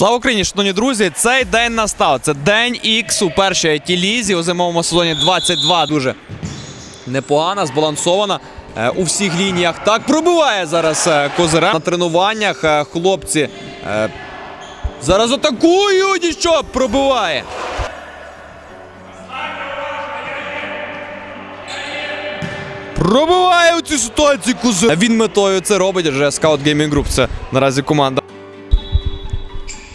Слава Україні, шановні друзі! Цей день настав. Це день Ікс у першій it лізі у зимовому сезоні 22. Дуже непогана, збалансована е, у всіх лініях. Так пробиває зараз е, Козиря на тренуваннях. е, Хлопці зараз атакують і що пробиває. Пробиває у цій ситуації Козир. Він метою це робить, адже Scout Gaming Group це наразі команда.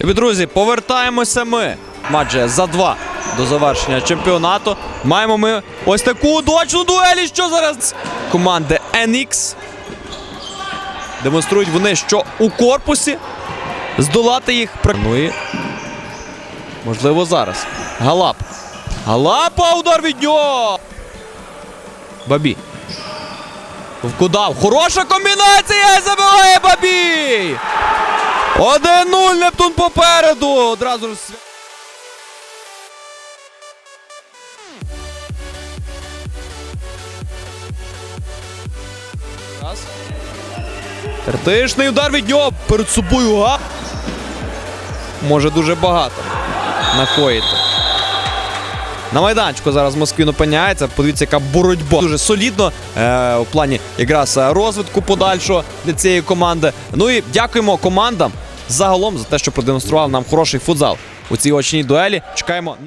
Любі друзі, повертаємося ми. Матже за два до завершення чемпіонату. Маємо ми ось таку удачну дуелі, що зараз команди NX. Демонструють вони, що у корпусі здолати їх Ну Можливо, зараз. Галап. Галапа, удар від нього. Бабі. Вкудав. Хороша комбінація! Забиває Бабій! 1-0 Нептун попереду. Одразу ж. Раз. Тертишний удар від нього. Перед собою га. Може дуже багато накоїти. На майданчику зараз Москвін опиняється. Подивіться, яка боротьба. Дуже солідно е, у плані якраз е, розвитку подальшого для цієї команди. Ну і дякуємо командам загалом за те, що продемонстрував нам хороший футзал у цій очній дуелі. Чекаємо.